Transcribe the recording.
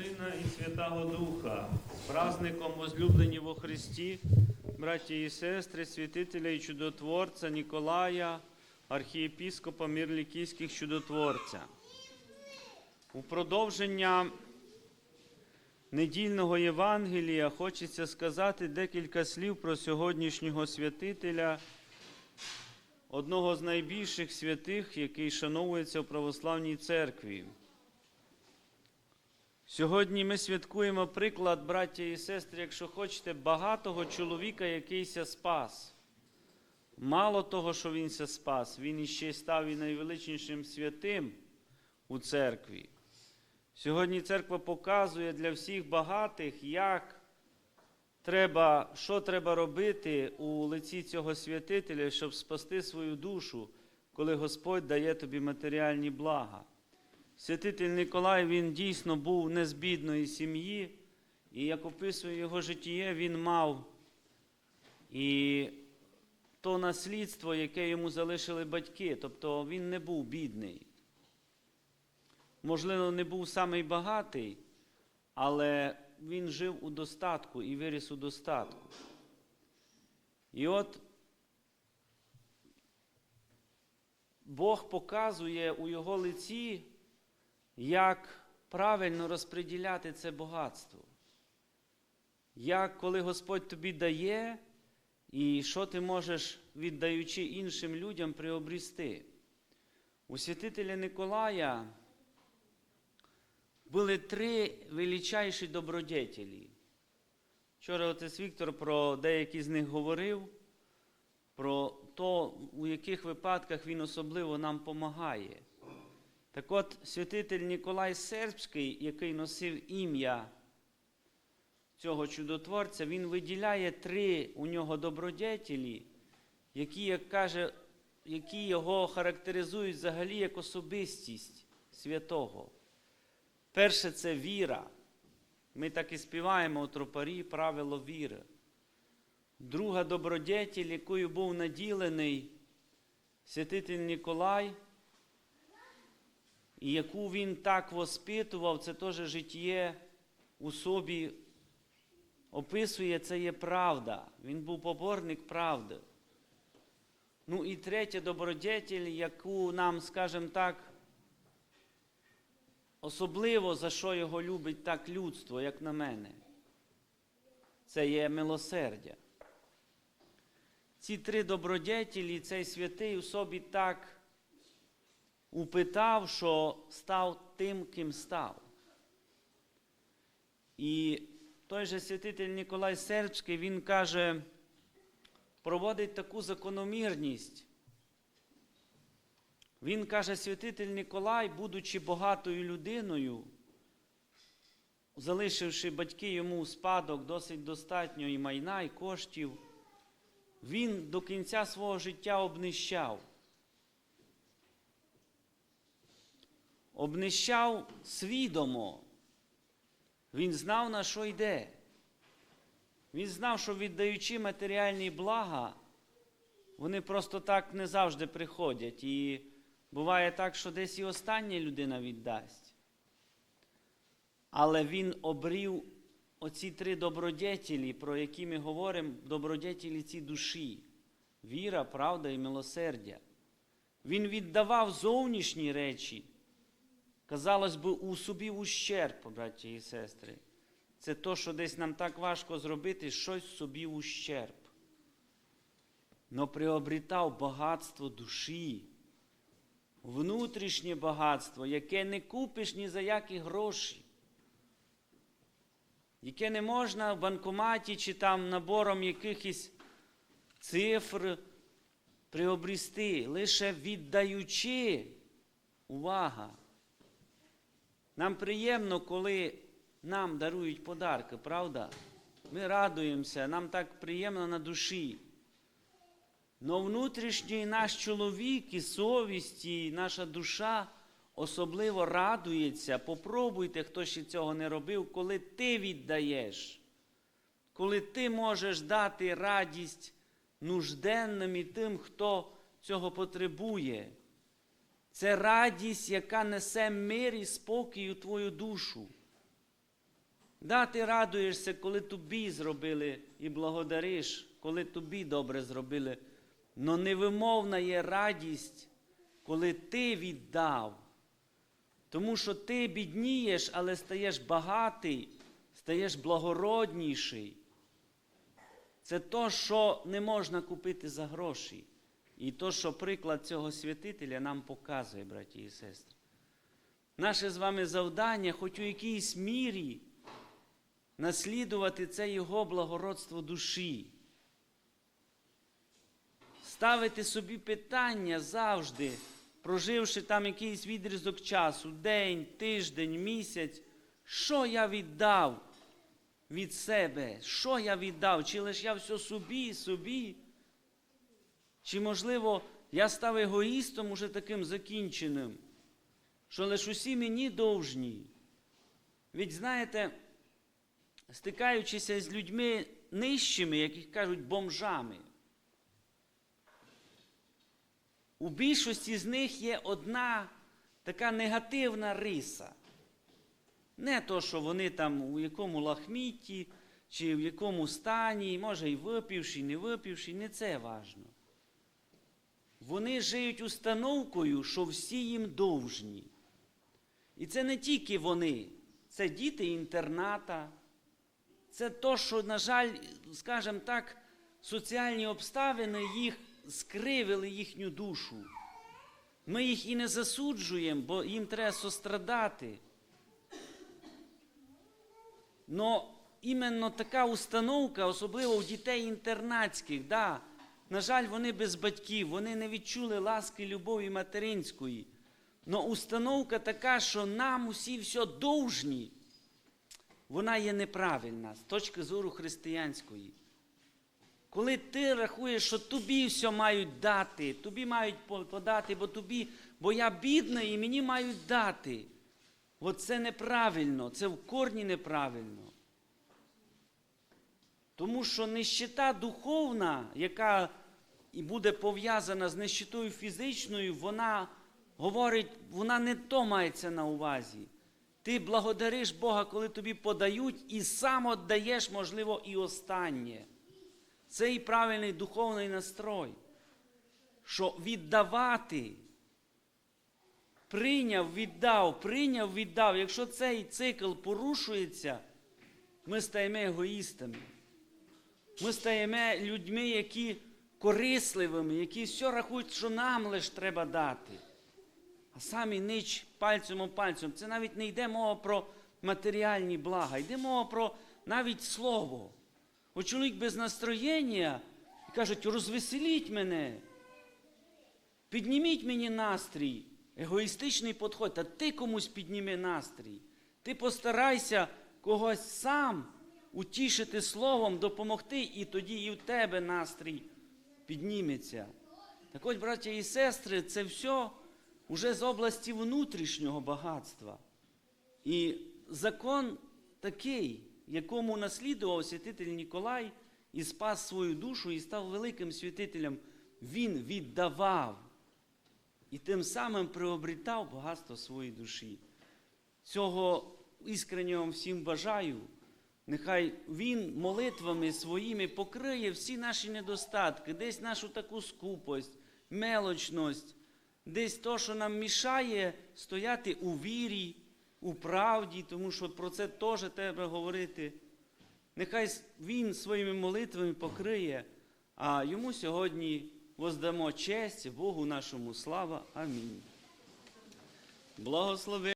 Сина і Святого Духа, з праздником возлюблені во Христі, браті і сестри, святителя і чудотворця Ніколая, архієпіскопа Мірлікійських чудотворця. У продовження недільного Євангелія хочеться сказати декілька слів про сьогоднішнього святителя, одного з найбільших святих, який шановується в православній церкві. Сьогодні ми святкуємо приклад, браття і сестри, якщо хочете, багатого чоловіка, який ся спас. Мало того, що він ся спас, він іще став і найвеличнішим святим у церкві. Сьогодні церква показує для всіх багатих, як треба, що треба робити у лиці цього святителя, щоб спасти свою душу, коли Господь дає тобі матеріальні блага. Святитель Николай він дійсно був не з бідної сім'ї, і як описує його життя, він мав і то наслідство, яке йому залишили батьки, тобто він не був бідний. Можливо, не був самий багатий, але він жив у достатку і виріс у достатку. І от Бог показує у його лиці, як правильно розподіляти це багатство. Як коли Господь тобі дає, і що ти можеш, віддаючи іншим людям, приобрісти. У святителя Николая були три величайші добродетелі. Вчора отець Віктор про деякі з них говорив, про то, у яких випадках він особливо нам допомагає. Так от, святитель Ніколай Сербський, який носив ім'я цього чудотворця, він виділяє три у нього добродетелі, які, як каже, які його характеризують взагалі як особистість святого. Перше це віра. Ми так і співаємо у тропарі правило віри. Друга добродетель, якою був наділений святитель Ніколай, і яку він так воспитував, це теж життє у собі описує, це є правда. Він був поборник правди. Ну і третя добродетель, яку нам, скажімо так, особливо за що його любить так людство, як на мене, це є милосердя. Ці три добродетелі цей святий у собі так упитав, що став тим, ким став. І той же святитель Ніколай Сербський, він каже, проводить таку закономірність. Він каже, святитель Ніколай, будучи багатою людиною, залишивши батьки йому у спадок досить достатньо і майна, і коштів, він до кінця свого життя обнищав. Обнищав свідомо. Він знав, на що йде. Він знав, що віддаючи матеріальні блага, вони просто так не завжди приходять. І буває так, що десь і остання людина віддасть. Але він обрів оці три добродетелі, про які ми говоримо, добродетелі ці душі віра, правда і милосердя. Він віддавав зовнішні речі, казалось би, у собі ущерб, браті і сестри. Це то, що десь нам так важко зробити, щось собі ущерб. Но приобрітав багатство душі, внутрішнє багатство, яке не купиш ні за які гроші, яке не можна в банкоматі чи там набором якихось цифр приобрісти, лише віддаючи увага. Нам приємно, коли нам дарують подарки, правда? Ми радуємося, нам так приємно на душі. Но внутрішній наш чоловік і совість, і наша душа особливо радується. Попробуйте, хто ще цього не робив, коли ти віддаєш, коли ти можеш дати радість нужденним і тим, хто цього потребує. Це радість, яка несе мир і спокій у твою душу. Да, ти радуєшся, коли тобі зробили і благодариш, коли тобі добре зробили. Но невимовна є радість, коли ти віддав. Тому що ти біднієш, але стаєш багатий, стаєш благородніший. Це то, що не можна купити за гроші. І то, що приклад цього святителя нам показує, браті і сестри. Наше з вами завдання, хоч у якійсь мірі, наслідувати це Його благородство душі. Ставити собі питання завжди, проживши там якийсь відрізок часу, день, тиждень, місяць, що я віддав від себе, що я віддав, чи лише я все собі, собі, чи, можливо, я став егоїстом уже таким закінченим, що лише усі мені довжні. Від знаєте, стикаючися з людьми нижчими, яких кажуть бомжами, у більшості з них є одна така негативна риса. Не то, що вони там у якому лахмітті, чи в якому стані, може і випивши, і не випивши, не це важно. Вони живуть установкою, що всі їм довжні. І це не тільки вони, це діти інтерната, це то, що, на жаль, скажімо так, соціальні обставини їх скривили їхню душу. Ми їх і не засуджуємо, бо їм треба сострадати. Но іменно така установка, особливо у дітей інтернатських, да, на жаль, вони без батьків, вони не відчули ласки любові материнської. Но установка така, що нам усі все довжні, вона є неправильна з точки зору християнської. Коли ти рахуєш, що тобі все мають дати, тобі мають подати, бо тобі, бо я бідний і мені мають дати. От це неправильно, це в корні неправильно. Тому що нищета духовна, яка і буде пов'язана з нищетою фізичною, вона говорить, вона не то мається на увазі. Ти благодариш Бога, коли тобі подають, і сам віддаєш, можливо, і останнє. Це і правильний духовний настрой, що віддавати, прийняв, віддав, прийняв, віддав. Якщо цей цикл порушується, ми стаємо егоїстами. Ми стаємо людьми, які корисливими, які все рахують, що нам лише треба дати. А самі нич пальцем о пальцем. Це навіть не йде мова про матеріальні блага, йде мова про навіть слово. От чоловік без настроєння і кажуть, розвеселіть мене, підніміть мені настрій. Егоїстичний підход, а ти комусь підніми настрій. Ти постарайся когось сам утішити словом, допомогти, і тоді і в тебе настрій підніметься. Так от, браття і сестри, це все вже з області внутрішнього багатства. І закон такий, якому наслідував святитель Ніколай і спас свою душу, і став великим святителем, він віддавав і тим самим приобрітав багатство своєї душі. Цього іскренньо вам всім бажаю. Нехай Він молитвами своїми покриє всі наші недостатки, десь нашу таку скупость, мелочність, десь то, що нам мішає стояти у вірі, у правді, тому що про це теж треба говорити. Нехай Він своїми молитвами покриє, а йому сьогодні воздамо честь Богу нашому слава. Амінь. Благослови.